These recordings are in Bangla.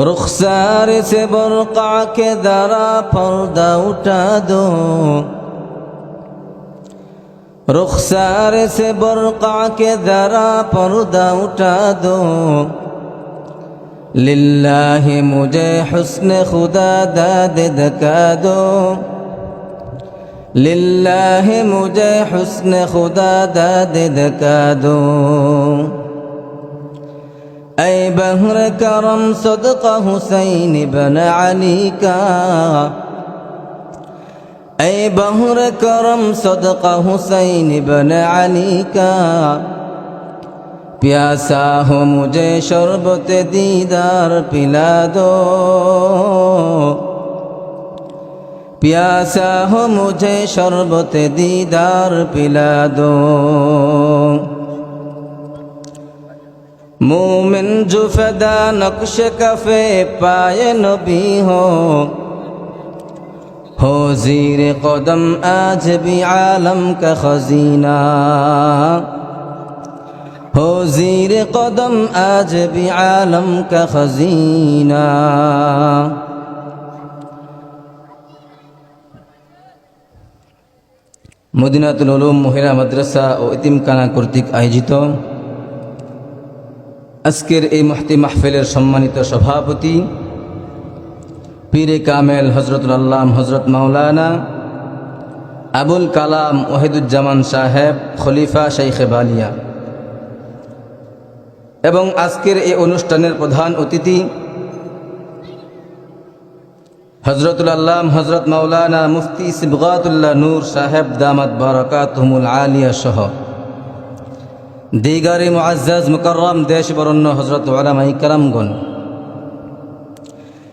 रुखसार से बरका के दरा पर्दा उठा दो रुखसार से बरका के दरा पर्दा उठा दो लिल्लाहि मुझे हुस्न खुदा दाद दका दो लिल्लाहि मुझे हुस्न खुदा दाद दका दो اے بہر کرم صدقہ حسین بن علی کا اے بہر کرم صدقہ حسین بن علی کا پیاسا ہو مجھے شربت دیدار پلا دو پیاسا ہو مجھے شربت دیدار پلا دو মোমেন জুফেদা নকশে কফে পায় নবী হো। হোজির কদম আজ বি আলম কজিনা হোজির কদম আজ বি আলম কজিনা মদিনাতুল মহিলা মাদ্রাসা ও ইতিমকানা কর্তৃক আয়োজিত আজকের এই মহতি মাহফিলের সম্মানিত সভাপতি, পীরে কামেল হজরতুল আল্লাম হজরত মাওলানা আবুল কালাম ওহিদুজ্জামান সাহেব, খলিফা শাইখে বালিয়া। এবং আজকের এই অনুষ্ঠানের প্রধান অতিথি হজরতুল আল্লাম হজরত মাওলানা মুফতি সিবগাতুল্লাহ নূর সাহেব দামাত বারাকাতহুমুল আলিয়া সহ। দিগারে মুআজ্জাজ মুকাররম, দেশ বরণ্য হজরত ওলামাই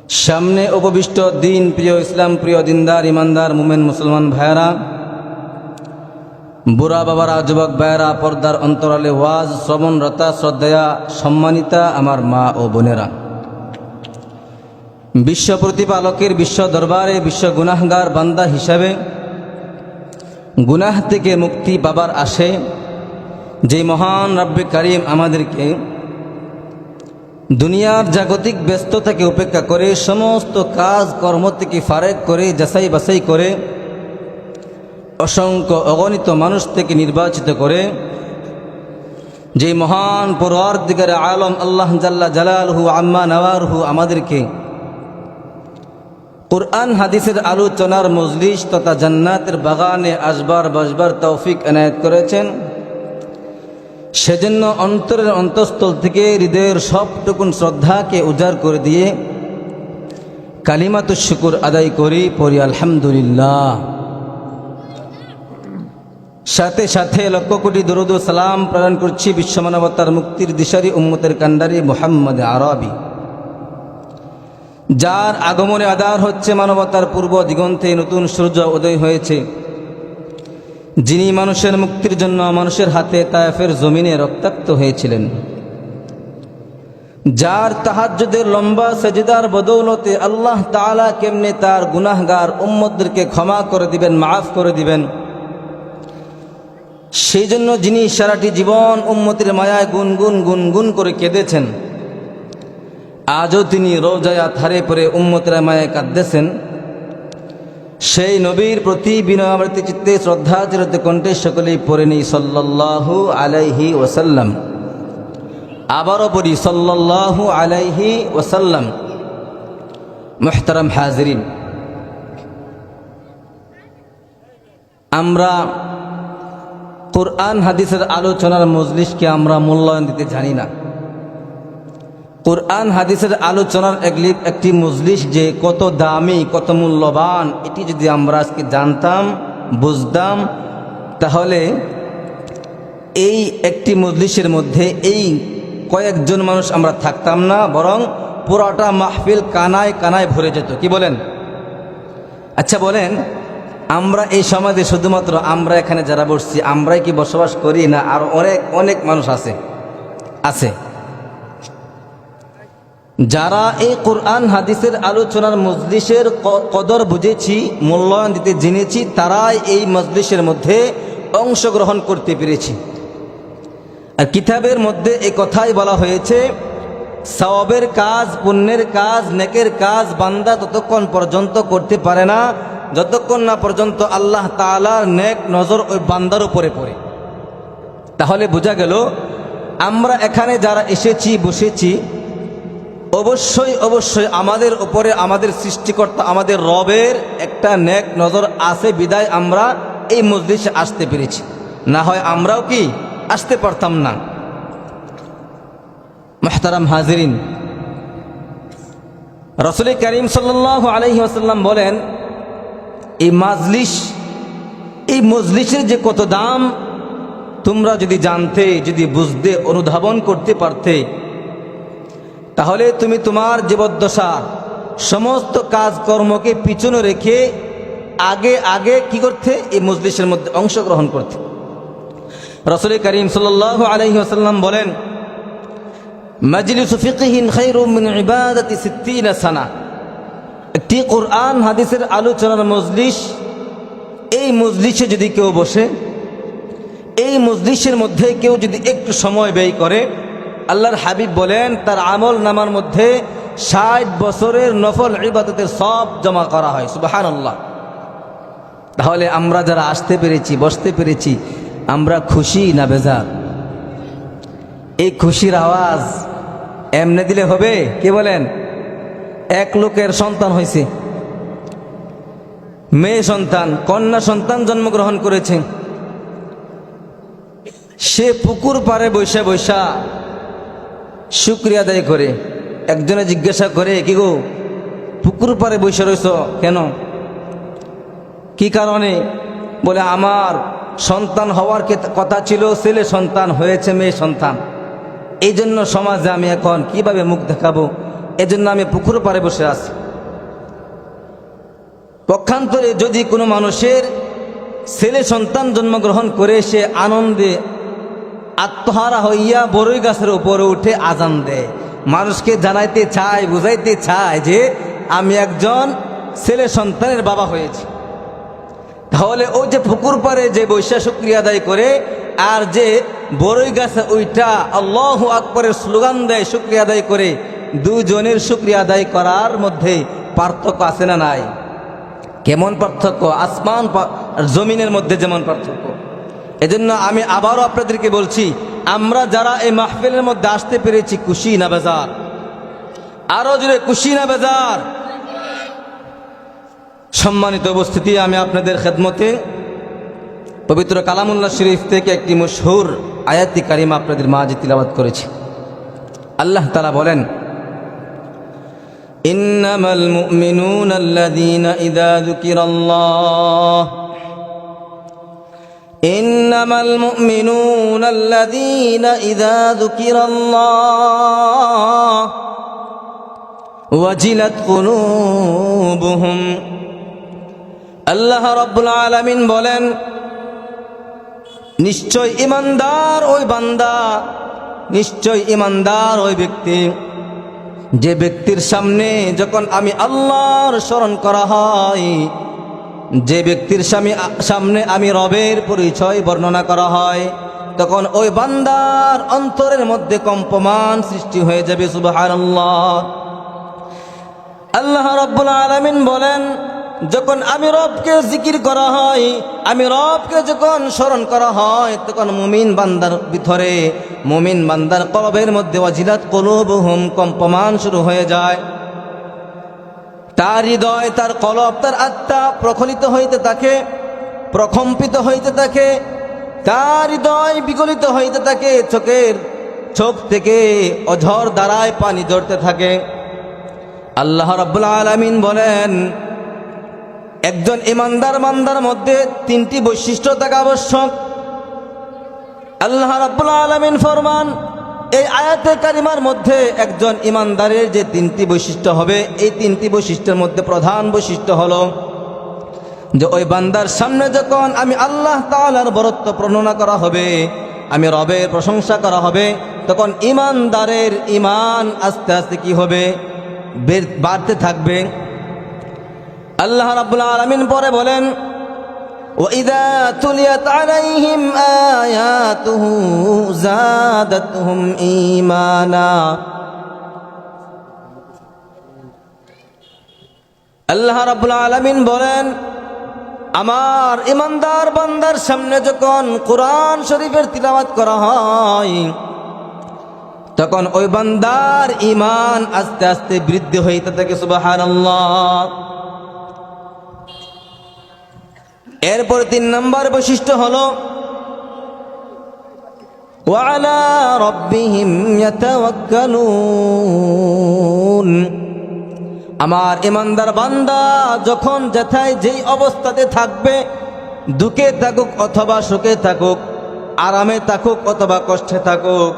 সামনে উপবিষ্ট দিন, প্রিয় ইসলাম, প্রিয় দিনদার, ইমানদার, মুমেন, মুসলমান ভাইয়ারা, বুড়া বাবারা, যুবক ভাইয়ারা, পর্দার অন্তরালে ওয়াজ শ্রবণরতা শ্রদ্ধা সম্মানিতা আমার মা ও বোনেরা। বিশ্ব প্রতিপালকের, বিশ্ব দরবারে, বিশ্ব গুনাহগার বান্দা হিসাবে গুনাহ থেকে মুক্তি পাবার আসে যে মহান রব্বে করিম আমাদেরকে দুনিয়ার জাগতিক ব্যস্ততাকে উপেক্ষা করে সমস্ত কাজ কর্ম থেকে ফারেক করে, যাচাই বাছাই করে, অসংখ্য অগণিত মানুষ থেকে নির্বাচিত করে যে মহান পরোয়ার আলম আল্লাহ জাল্লা জালালহু আম্মা নওয়ারহু আমাদেরকে কোরআন হাদিসের আলোচনার মজলিস তথা জান্নাতের বাগানে আসবার, বসবার তৌফিক এনায়ত করেছেন। সেজন্য অন্তরের অন্তঃস্থল থেকে হৃদয়ের সবটুকুন শ্রদ্ধাকে উজাড় করে দিয়ে কালিমাত শুকুর আদায় করি, পড়ি, আলহামদুলিল্লাহ। সাথে সাথে লক্ষ কোটি দরুদ সালাম প্রেরণ করছি বিশ্বমানবতার মুক্তির দিশারি উম্মতের কান্ডারি মোহাম্মদ আরবি। যার আগমনে আদার হচ্ছে মানবতার পূর্ব দিগন্তে নতুন সূর্য উদয় হয়েছে। যিনি মানুষের মুক্তির জন্য মানুষের হাতে তায়েফের জমিনে রক্তাক্ত হয়েছিলেন। যার তাহাজ্জুদের লম্বা সেজদার বদৌলতে আল্লাহ তাআলা কেমনে তার গুনাহগার উম্মতদেরকে ক্ষমা করে দিবেন, মাফ করে দিবেন? সেই জন্য যিনি সারাটি জীবন উম্মতির মায়ায় গুনগুন গুনগুন করে কেঁদেছেন, আজও তিনি রোজায়া থারে পরে উম্মতেরা মায়ায় কাঁদতেছেন। সেই নবীর প্রতি বিনয়ামৃতি চিত্তে, শ্রদ্ধা চিরত কণ্ঠে সকলেই পড়ে নেই সল্লাহু আলাইহি ওসাল্লাম আবারও পড়ি সল্লাহু আলাইহি ওসাল্লাম মোহতারাম হাজরিন। আমরা কোরআন, হাদিসের আলোচনার মজলিসকে আমরা মূল্যায়ন দিতে জানি না। কোরআন হাদিসের আলোচনার একটি মজলিস যে কত দামি, কত মূল্যবান, এটি যদি আমরা আজকে জানতাম, বুঝতাম, তাহলে এই একটি মজলিসের মধ্যে এই কয়েকজন মানুষ আমরা থাকতাম না, বরং পুরাটা মাহফিল কানায় কানায় ভরে যেত। কি বলেন? আচ্ছা বলেন, আমরা এই সমাজে শুধুমাত্র আমরা এখানে যারা বসছি, আমরাই কি বসবাস করি না? আর অনেক অনেক মানুষ আছে আছে। যারা এই কোরআন, হাদিসের আলোচনার মজলিসের কদর বুঝেছি, মূল্যায়ন দিতে জেনেছি, তারাই এই মজলিসের মধ্যে অংশগ্রহণ করতে পেরেছি। আর কিতাবের মধ্যে এ কথাই বলা হয়েছে, সওয়াবের কাজ, পুণ্যের কাজ, নেকের কাজ বান্দা ততক্ষণ পর্যন্ত করতে পারে না, যতক্ষণ না পর্যন্ত আল্লাহ তাআলার নেক নজর ওই বান্দার উপরে পড়ে। তাহলে বোঝা গেল, আমরা এখানে যারা এসেছি, বসেছি অবশ্যই অবশ্যই আমাদের উপরে আমাদের সৃষ্টিকর্তা, আমাদের রবের একটা নেক নজর আছে, বিদায় আমরা এই মজলিসে আসতে পেরেছি। না হয় আমরাও কি আসতে পারতাম না। মাহতারাম হাজিরিন, রসুল করিম সাল্লাহ আলহি আসাল্লাম বলেন, এই মাজলিস, এই মজলিসের যে কত দাম, তোমরা যদি জানতে, যদি বুঝতে, অনুধাবন করতে পারতে তাহলে তুমি তোমার জীবদ্দশা, সমস্ত কাজকর্মকে পিছনে রেখে আগে আগে কি করতে? এই মজলিসের মধ্যে অংশগ্রহণ করতে। রসুল করিম সাল আলহি বলেন, মজলিস ফিকহিন খৈরুম মিন ইবাদতি সিদ্দিনা সানা। একটি কোরআন, হাদিসের আলোচনার মজলিস, এই মজলিসে যদি কেউ বসে, এই মজলিসের মধ্যে কেউ যদি একটু সময় ব্যয় করে আল্লাহর হাবিব বলেন, তার আমল নামার মধ্যে ষাট বছরের নফল ইবাদতের সব জমা করা হয় সুবাহান আল্লাহ তাহলে আমরা যারা আসতে পেরেছি, বসতে পেরেছি, আমরা খুশি না বেজার? এই খুশির আওয়াজ এমনে দিলে হবে? কে বলেন? এক লোকের সন্তান হয়েছে। মেয়ে সন্তান, কন্যা সন্তান জন্মগ্রহণ করেছে। সে পুকুর পারে বৈশা বৈশা শুক্রিয়া আদায় করে। একজনে জিজ্ঞাসা করে, কি গো, পুকুর পারে বসে রয়েছ কেন? কি কারণে? বলে, আমার সন্তান হওয়ার কথা ছিল, ছেলে সন্তান হয়েছে, মেয়ে সন্তান। এই জন্য সমাজে আমি এখন কীভাবে মুখ দেখাবো? এজন্য আমি পুকুর পারে বসে আছি। পক্ষান্তরে যদি কোনো মানুষের ছেলে সন্তান জন্মগ্রহণ করে, সে আনন্দে আত্মহারা হইয়া বড়ই গাছের উপরে উঠে আজান দেয়। মানুষকে জানাইতে চায়, বুঝাইতে চায় যে আমি একজন ছেলে সন্তানের বাবা হয়েছি। তাহলে ওই যে পুকুর পারে যে বৈশা শুক্রিয়া আদায় করে, আর যে বড়ই গাছে ওইটা আল্লাহ আকবরের স্লোগান দেয় শুক্রিয়া আদায় করে দুজনের শুক্রিয়া আদায় করার মধ্যে পার্থক্য আছে না নাই? কেমন পার্থক্য? আসমান জমিনের মধ্যে যেমন পার্থক্য। এজন্য আমি আবারও আপনাদেরকে বলছি আমরা যারা এই মাহফিলের মধ্যে আসতে পেরেছি খুশি না বেজার আরো জুড়ে খুশি না বেজার সম্মানিত উপস্থিতি আমি আপনাদের খেদমতে পবিত্র কালামুল্লাহ শরীফ থেকে একটি মশহুর আয়াতি কারিমা আপনাদের মাঝে তিলাবাত করেছি আল্লাহ তালা বলেন إنما المؤمنون الذين إذا ذكر الله إنما المؤمنون الذين إذا ذكر الله وجلت قلوبهم আল্লাহ রব্বুল আলামিন বলেন নিশ্চয় ইমানদার ওই বান্দা নিশ্চয় ইমানদার ওই ব্যক্তি যে ব্যক্তির সামনে যখন আমি আল্লাহর স্মরণ করা হয় যে ব্যক্তির স্বামী সামনে আমি রবের পরিচয় বর্ণনা করা হয়, তখন ওই বান্দার অন্তরের মধ্যে কম্পমান সৃষ্টি হয়ে যাবে, সুবহানাল্লাহ। আল্লাহ রব্বুল আলামিন বলেন, যখন আমি রবকে জিকির করা হয়, আমি রবকে যখন স্মরণ করা হয়, তখন মুমিন বান্দার ভিতরে, মুমিন বান্দার কলবের মধ্যে অজিলাত কলুবহুম, কম্পমান শুরু হয়ে যায়। তার হৃদয়, তার কলব, তার আত্মা প্রখলিত হইতে থাকে প্রকম্পিত হইতে থাকে, তার হৃদয় বিগলিত হইতে থাকে, চোখের চোখ থেকে অঝর দ্বারায় পানি ঝরতে থাকে। আল্লাহ রাব্বুল আলামিন বলেন, একজন ইমানদার মান্দার মধ্যে তিনটি বৈশিষ্ট্য থাকা আবশ্যক। আল্লাহ রাব্বুল আলামিন ফরমান এই আয়াতে কারিমার মধ্যে একজন ইমানদারের যে তিনটি বৈশিষ্ট্য হবে, এই তিনটি বৈশিষ্ট্যের মধ্যে প্রধান বৈশিষ্ট্য হলো যে ওই বান্দার সামনে যখন আমি আল্লাহ তাআলার বরত্ব বর্ণনা করা হবে, আমি রবের প্রশংসা করা হবে, তখন ইমানদারের ইমান আস্তে আস্তে কি হবে? বাড়তে থাকবে। আল্লাহ রাব্বুল আলামিন পরে বলেন وإذا تليت عليهم آياته زادتهم إيمانا আল্লাহ রাবুল আলমিন বলেন, আমার ইমানদার বান্দার সামনে যখন কোরআন শরীফের তিলাবাত করা হয়, তখন ওই বান্দার ইমান আস্তে আস্তে বৃদ্ধি হইতে থাকে সুবাহ এরপর তিন নম্বর বৈশিষ্ট্য হল আমার ইমানদার বান্দা যখন যেথায় যেই অবস্থাতে থাকবে, দুঃখে থাকুক অথবা সুখে থাকুক, আরামে থাকুক অথবা কষ্টে থাকুক,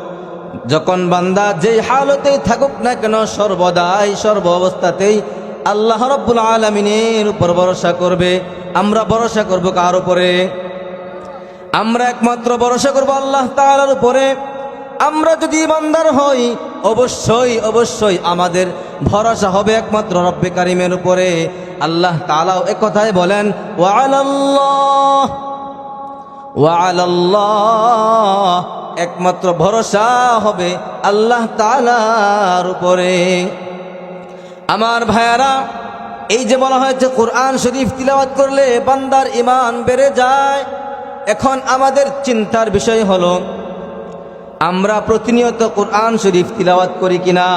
যখন বান্দা যেই হালতেই থাকুক না কেন, সর্বদাই সর্ব অবস্থাতেই আল্লাহ রব্বুল আলমিনের উপর ভরসা করবে। আমরা ভরসা করব কার উপরে? আমরা একমাত্র ভরসা করব আল্লাহ তালার উপরে। আমরা যদি ইমানদার হই, অবশ্যই অবশ্যই আমাদের ভরসা হবে একমাত্র রব্বে কারিমের উপরে। আল্লাহ তাআলাও এক কথায় বলেন একমাত্র ভরসা হবে আল্লাহ তালার উপরে। আমার ভাইয়ারা এই যে বলা হয়েছে কোরআন শরীফ তিলাওয়াত করলে বান্দার ইমান বেড়ে যায়, এখন আমাদের চিন্তার বিষয় হলো, আমরা প্রতিনিয়ত কোরআন শরীফ তিলাওয়াত করি কিনা,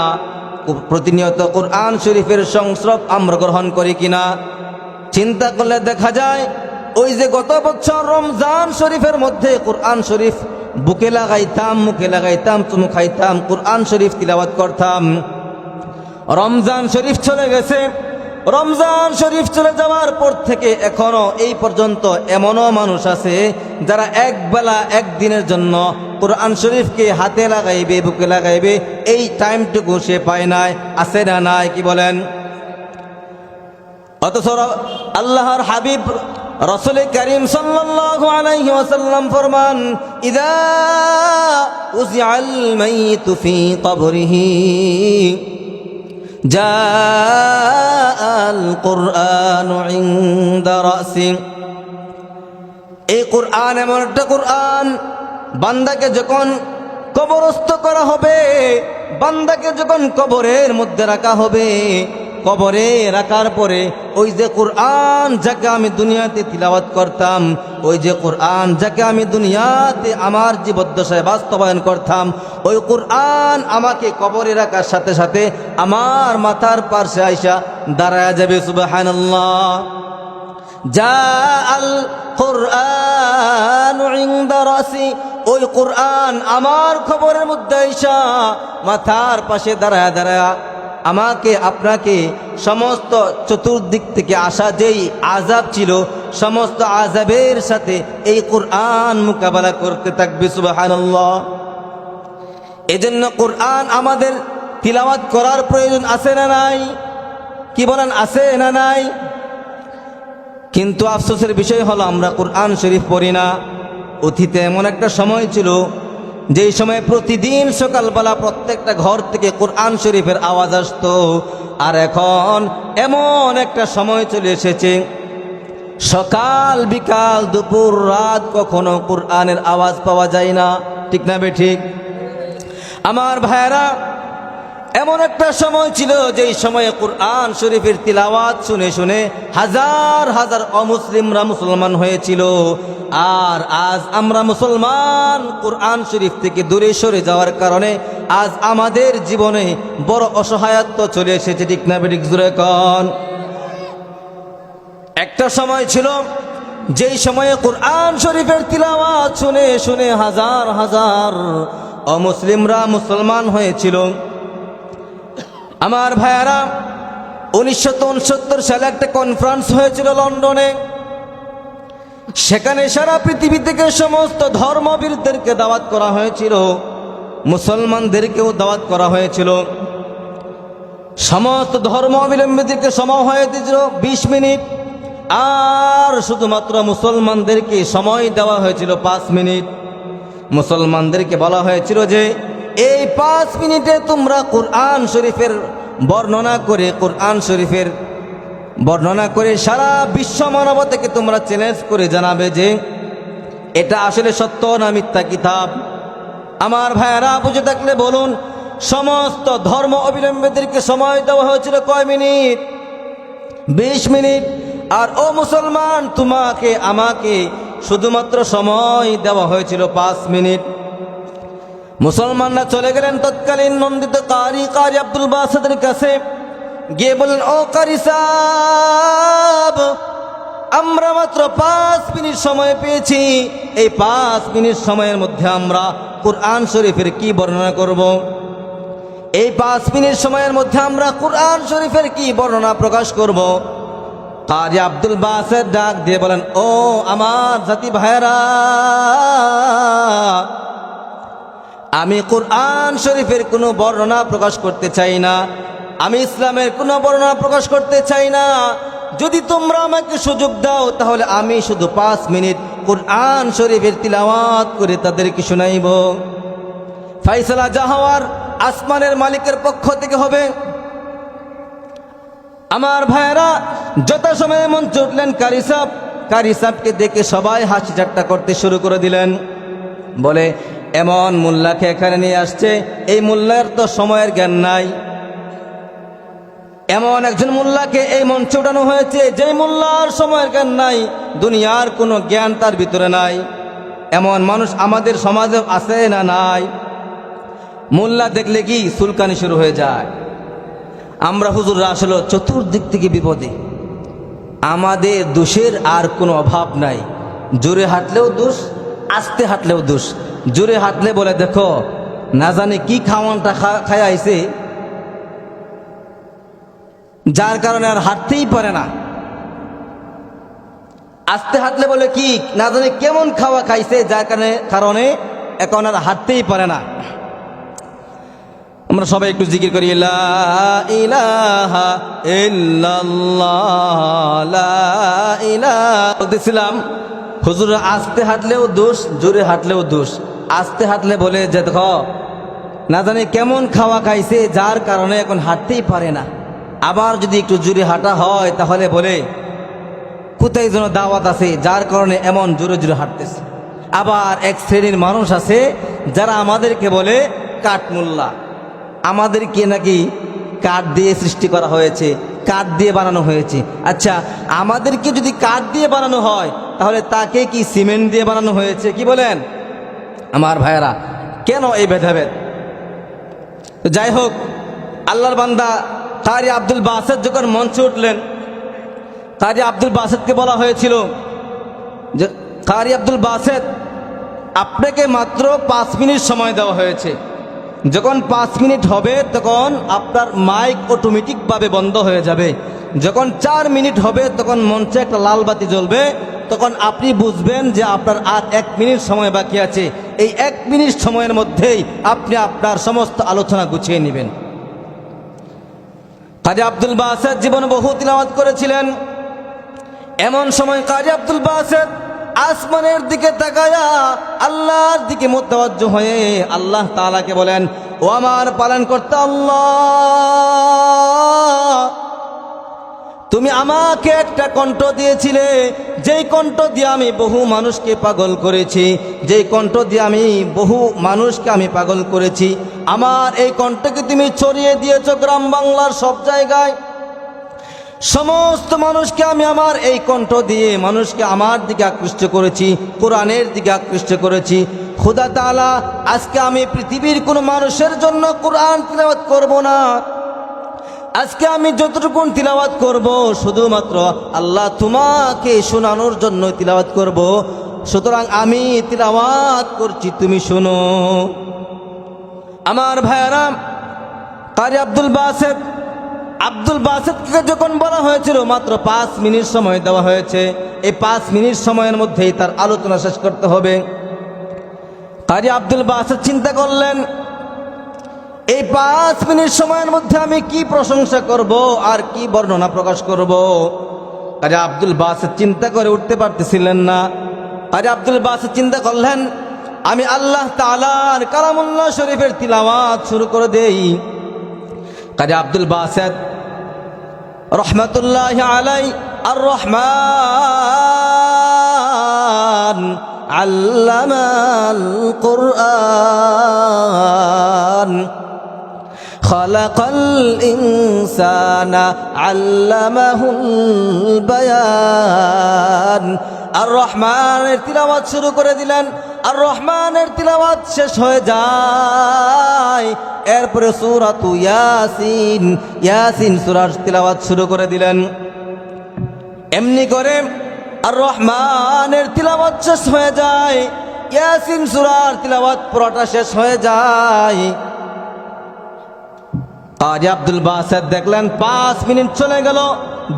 প্রতিনিয়ত কোরআন শরীফের সংস্রব আমরা গ্রহণ করি কিনা, চিন্তা করলে দেখা যায়, ওই যে গত বছর রমজান শরীফের মধ্যে কোরআন শরীফ বুকে লাগাইতাম, মুখে লাগাইতাম, চুমু খাইতাম, কোরআন শরীফ তিলাওয়াত করতাম। রমজান শরীফ চলে গেছে রমজান শরীফ চলে যাওয়ার পর থেকে এখনও এই পর্যন্ত এমনও মানুষ আছে যারা এক বেলা একদিনের জন্য কোরআন শরীফকে হাতে লাগাইবে, বুকে লাগাইবে। এই টাইমটুকু সে পায় নাই, আছে না নাই, কি বলেন? অথচ আল্লাহর হাবিব রসুল করিম ওয়াসাল্লাম ফরমান, ইদা উজিআল মাইতু ফি কবরিহি। جاء القرآن عند رأسه এই কোরআন এমন একটা কোরআন বান্দাকে যখন কবরস্থ করা হবে বান্দাকে যখন কবরের মধ্যে রাখা হবে কবরে রাখার পরে ওই যে কোরআন যাকে আমি দুনিয়াতে তিলাওয়াত করতাম, ওই যে কোরআন যাকে আমি দুনিয়াতে আমার জীবদ্দশায় বাস্তবায়ন করতাম, ওই কোরআন আমাকে কবরে রাখার সাথে সাথে আমার মাথার পার্শ্বে আইসা দাঁড়ায় যাবে যা আল আমার খবরের মধ্যে আইসা মাথার পাশে দাঁড়ায় দাঁড়ায় আমাকে আপনাকে সমস্ত চতুর্দিক থেকে আসা যেই আজাব ছিল, সমস্ত আজাবের সাথে এই কোরআন মোকাবেলা করতে থাকবে, সুবহানাল্লাহ। এজন্য কোরআন আমাদের তিলাওয়াত করার প্রয়োজন আছে না নাই? কি বলেন, আছে না নাই? কিন্তু আফসোসের বিষয় হলো, আমরা কোরআন শরীফ পড়ি না। অতীতে এমন একটা সময় ছিল যেই সময় প্রতিদিন সকালবেলা প্রত্যেকটা ঘর থেকে কোরআন শরীফের আওয়াজ আসতো, আর এখন এমন একটা সময় চলে এসেছে, সকাল বিকাল দুপুর রাত কখনো কোরআনের আওয়াজ পাওয়া যায় না। ঠিক না বে ঠিক? আমার ভাইয়েরা, এমন একটা সময় ছিল যেই সময়ে কোরআন শরীফের তিলাওয়াত শুনে শুনে হাজার হাজার অমুসলিমরা মুসলমান হয়েছিল। আর আজ আমরা মুসলমান কোরআন শরীফ থেকে দূরে সরে যাওয়ার কারণে আজ আমাদের জীবনে বড় অসহায়ত্ব চলে এসেছে, ঠিক না বেঠিক জুড়ে কন? একটা সময় ছিল, যেই সময়ে কোরআন শরীফের তিলাওয়াত শুনে শুনে হাজার হাজার অমুসলিমরা মুসলমান হয়েছিল। আমার ভাইয়ারা, উনিশশো উনসত্তর সালে একটা কনফারেন্স হয়েছিল লন্ডনে। সেখানে সারা পৃথিবী থেকে সমস্ত ধর্মবীরদেরকে দাওয়াত করা হয়েছিল। মুসলমানদেরকেও দাওয়াত করা হয়েছিল। সমস্ত ধর্ম অবলম্বীদেরকে সময় হয়ে দিয়েছিল বিশ মিনিট। আর শুধুমাত্র মুসলমানদেরকে সময় দেওয়া হয়েছিল পাঁচ মিনিট। মুসলমানদেরকে বলা হয়েছিল যে, এই পাঁচ মিনিটে তোমরা কোরআন শরীফের বর্ণনা করে কোরআন শরীফের বর্ণনা করে সারা বিশ্ব মানবতাকে তোমরা চ্যালেঞ্জ করে জানাবে যে এটা আসলে সত্য না মিথ্যা কিতাব। আমার ভাইয়ারা, বুঝে থাকলে বলুন, সমস্ত ধর্ম অবিলম্বীদেরকে সময় দেওয়া হয়েছিল কয় মিনিট? বিশ মিনিট। আর ও মুসলমান, তোমাকে, আমাকে শুধুমাত্র সময় দেওয়া হয়েছিল পাঁচ মিনিট। মুসলমানরা চলে গেলেন তৎকালীন নন্দিত কারি কারি আব্দুল বাসাদের কাছে। গিয়ে বললেন, ও কারি সাব, আমরা মাত্র পাঁচ মিনিট সময় পেয়েছি এই পাঁচ মিনিট সময়ের মধ্যে আমরা কোরআন শরীফের কি বর্ণনা করব। এই পাঁচ মিনিট সময়ের মধ্যে আমরা কোরআন শরীফের কি বর্ণনা প্রকাশ করব। কাজী আব্দুল বাসের ডাক দিয়ে বলেন, ও আমার জাতি ভাইরা আমি কোরআন শরীফের কোনো বর্ণনা প্রকাশ করতে চাই না আমি ইসলামের কোনো বর্ণনা প্রকাশ করতে চাই না। যদি তোমরা আমাকে সুযোগ দাও, তাহলে আমি শুধু পাঁচ মিনিট কোরআন শরীফের তিলাওয়াত করে তাদেরকে শোনাইব। ফাইসালা জাহাওয়ার আসমানের মালিকের পক্ষ থেকে হবে। আমার ভাইয়েরা যথাসময়ে মঞ্চে উঠলেন কারিসাব কারিসাবকে দেখে সবাই হাসি ঠাট্টা করতে শুরু করে দিলেন। বলে, এমন মোল্লাকে এখানে নিয়ে আসছে, এই মোল্লার তো সময়ের জ্ঞান নাই। এমন একজন মোল্লাকে এই মঞ্চে উঠানো হয়েছে যে মোল্লার সময়ের জ্ঞান নাই, দুনিয়ার কোনো জ্ঞান তার ভিতরে নাই। এমন মানুষ আমাদের সমাজে আছে না নাই? মোল্লা দেখলে কি সুলকানি শুরু হয়ে যায়। আমরা হুজুররা আসলে চতুর্দিক থেকে বিপদে। আমাদের দোষের আর কোনো অভাব নাই। জোরে হাঁটলেও দোষ, আস্তে হাঁটলেও দোষ। জোরে হাঁটলে বলে, দেখো, না জানে কি খাওয়ানটা খায় আইছে। যার কারণে আর হাঁটতেই পারে না। আস্তে হাঁটলে বলে কি, না জানে কেমন খাওয়া খাইছে, যার কারণে কারণে এখন আর হাঁটতেই পারে না। আমরা সবাই একটু জিকির করি বলতেছিলাম, হুজুর আস্তে হাঁটলেও দোষ, জোরে হাঁটলেও দোষ। আস্তে হাঁটলে বলে যে, দেখো, না জানি কেমন খাওয়া খাইছে, যার কারণে এখন হাঁটতেই পারে না। আবার যদি একটু জোরে হাঁটা হয়, তাহলে বলে, কোথায় যেন দাওয়াত আছে, যার কারণে এমন জোরে জোরে হাঁটতেছে। আবার এক শ্রেণির মানুষ আছে, যারা আমাদেরকে বলে কাঠমুল্লা। আমাদেরকে নাকি কাঠ দিয়ে সৃষ্টি করা হয়েছে, কাঠ দিয়ে বানানো হয়েছে। আচ্ছা আমাদেরকে যদি কাঠ দিয়ে বানানো হয়, তাহলে তাকে কি সিমেন্ট দিয়ে বানানো হয়েছে, কি বলেন? আমার ভাইয়েরা, কেন এই ভেদাভেদ? যাই হোক, আল্লাহর বান্দা কারি আব্দুল বাসেদ যখন মঞ্চে উঠলেন কারি আব্দুল বাসেদকে বলা হয়েছিল যে কারি আব্দুল বাসেদ, আপনাকে মাত্র পাঁচ মিনিট সময় দেওয়া হয়েছে। যখন পাঁচ মিনিট হবে, তখন আপনার মাইক অটোমেটিকভাবে বন্ধ হয়ে যাবে। যখন চার মিনিট হবে, তখন মঞ্চে একটা লাল বাতি জ্বলবে। তখন আপনি বুঝবেন যে আপনার আর এক মিনিট সময় বাকি আছে। এই এক মিনিট সময়ের মধ্যেই আপনি আপনার সমস্ত আলোচনা গুছিয়ে নেবেন। কাজী আব্দুল বাসেদ জীবনে বহু তিলাওয়াত করেছিলেন। এমন সময় কাজী আব্দুল বাসেদ আসমানের দিকে তাকায়া আল্লাহর দিকে মোতাবজ্জ হয়ে আল্লাহ তালাকে বলেন, ও আমার পালন করতে আল্লাহ তুমি আমাকে একটা কণ্ঠ দিয়েছিলে, যেই কণ্ঠ দিয়ে আমি বহু মানুষকে পাগল করেছি, যেই কণ্ঠ দিয়ে আমি বহু মানুষকে আমি পাগল করেছি। আমার এই কণ্ঠকে তুমি ছড়িয়ে দিয়েছ গ্রাম বাংলার সব জায়গায়। সমস্ত মানুষকে আমি আমার এই কণ্ঠ দিয়ে মানুষকে আমার দিকে আকৃষ্ট করেছি, কোরআনের দিকে আকৃষ্ট করেছি। খুদা তালা আজকে আমি পৃথিবীর কোনো মানুষের জন্য কোরআন করব না। আজকে আমি যতটুকু তিলাবাত করব, শুধুমাত্র আল্লাহ তোমাকে শোনানোর জন্য তিলাবাত করব। সুতরাং আমি তিলাবাত করছি, তুমি শোনো। আমার ভাইয়ারাম কারি আব্দুল বাসেদ, আব্দুল বাসেদকে যখন বলা হয়েছিল, মাত্র পাঁচ মিনিট সময় দেওয়া হয়েছে। এই পাঁচ মিনিট সময়ের মধ্যেই তার আলোচনা শেষ করতে হবে। কারি আব্দুল বাসেদ চিন্তা করলেন এই পাঁচ মিনিট সময়ের মধ্যে আমি কি প্রশংসা করব আর কি বর্ণনা প্রকাশ করব? কাজে আব্দুল বাসেদ চিন্তা করে উঠতে পারতেছিলেন না। কাজে আব্দুল বাসেদ চিন্তা করলেন, আমি আল্লাহ তালার কালামুল্লাহ শরীফের তিলাওয়াত শুরু করে দেই। কাজে আব্দুল বাসেদ রহমতুল্লাহ আলাই আর রহমান আল্লামাল কোরআন। খলকল ইনসানা আল্লামাহুল বায়ান আর রহমানের তিলাওয়াত শুরু করে দিলেন। আর রহমানের তিলাওয়াত শেষ হয়ে যায়। এরপরে সুরাতু ইয়াসিন ইয়াসিন সুরার তিলাওয়াত শুরু করে দিলেন। এমনি করে আর রহমানের তিলাওয়াত শেষ হয়ে যায়। ইয়াসিন সুরার তিলাওয়াত পুরোটা শেষ হয়ে যায়। আজ আব্দুল বাসাদ দেখলেন, পাঁচ মিনিট চলে গেল,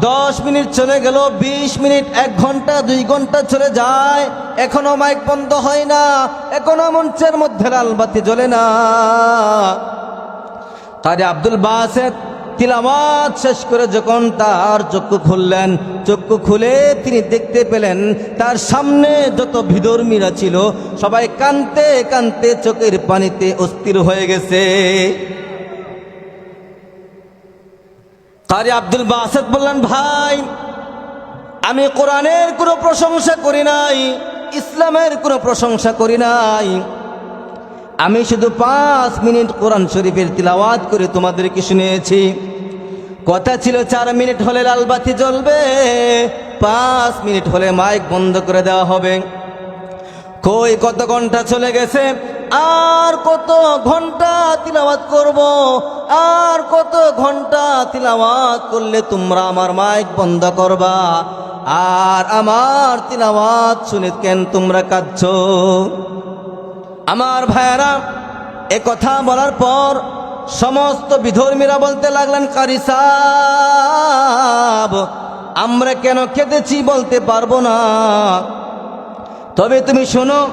দশ মিনিট চলে গেল, বিশ মিনিট, এক ঘণ্টা, দুই ঘণ্টা চলে যায়, এখনও মাইক বন্ধ হয় না, এখনও মঞ্চের মধ্যে লাল বাতি জ্বলে না। কাজে আব্দুল বাসেদ তিলামাত শেষ করে যখন তার চক্ষু খুললেন, চক্ষু খুলে তিনি দেখতে পেলেন, তার সামনে যত বিধর্মীরা ছিল, সবাই কানতে কানতে চোখের পানিতে অস্থির হয়ে গেছে। কারি আব্দুল বাসেদ বললেন, ভাই, আমি কোরআনের কোনো প্রশংসা করি নাই, ইসলামের কোনো প্রশংসা করি নাই। আমি শুধু পাঁচ মিনিট কোরআন শরীফের তিলাওয়াত করে তোমাদেরকে শুনিয়েছি কথা ছিল চার মিনিট হলে লালবাতি জ্বলবে, পাঁচ মিনিট হলে মাইক বন্ধ করে দেওয়া হবে। কই কত ঘণ্টা চলে গেছে? আর কত ঘণ্টা তিলাওয়াত করব? আর কত ঘণ্টা তিলাওয়াত করলে তোমরা আমার মাইক বন্ধ করবা? আর আমার তিলাওয়াত শুনে কেন তোমরা কাঁদছ? আমার ভাইয়ারা, এ কথা বলার পর সমস্ত বিধর্মীরা বলতে লাগলেন, কারি সাব, আমরা কেন কেঁদেছি বলতে পারব না? তবে তুমি শোনো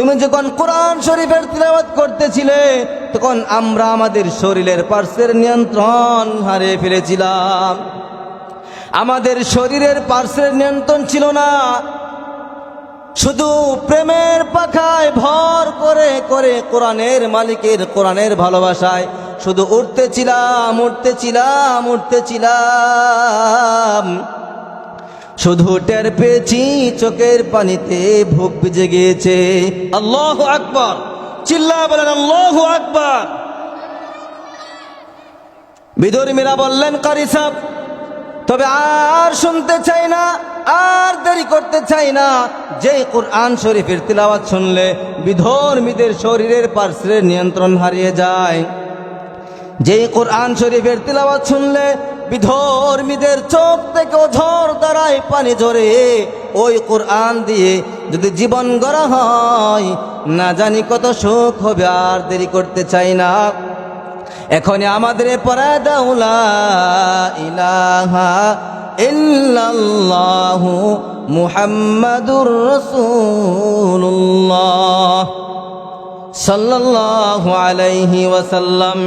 তুমি যখন কোরআন শরীফের তিলাওয়াত করতেছিলে, তখন আমরা আমাদের শরীরের পার্শ্বের নিয়ন্ত্রণ হারিয়ে ফেলেছিলাম। আমাদের শরীরের পার্শ্বের নিয়ন্ত্রণ ছিল না। শুধু প্রেমের পাখায় ভর করে করে কোরআনের মালিকের কোরআনের ভালোবাসায় শুধু উঠতেছিলাম উঠতেছিলাম উঠতেছিলাম। শুধু টের পেয়েছি, চোখের পানিতে ভোগ ভিজে গিয়েছে। আল্লাহ আকবর। চিল্লা বলেন, আল্লাহ আকবর। বিধর্মীরা বললেন, কারি সাহ তবে আর শুনতে চাই না, আর দেরি করতে চাই না। যে কোরআন শরীফের তিলাওয়াত শুনলে বিধর্মীদের শরীরের পার্শ্বের নিয়ন্ত্রণ হারিয়ে যায়। যেই কোরআন শরীফের তিলাওয়াত শুনলে বিধর্মীদের চোখ থেকে ঝড় দ্বারায় পানি ঝরে। ওই কোরআন দিয়ে যদি জীবন গড়া হয়, না জানি কত সুখ হবে, আর দেরি করতে চাই না। এখনই আমাদের পড়া দাউলা ইলাহা ইল্লাল্লাহু মুহাম্মাদুর সাল্লাল্লাহু আলাইহি ওয়াসাল্লাম।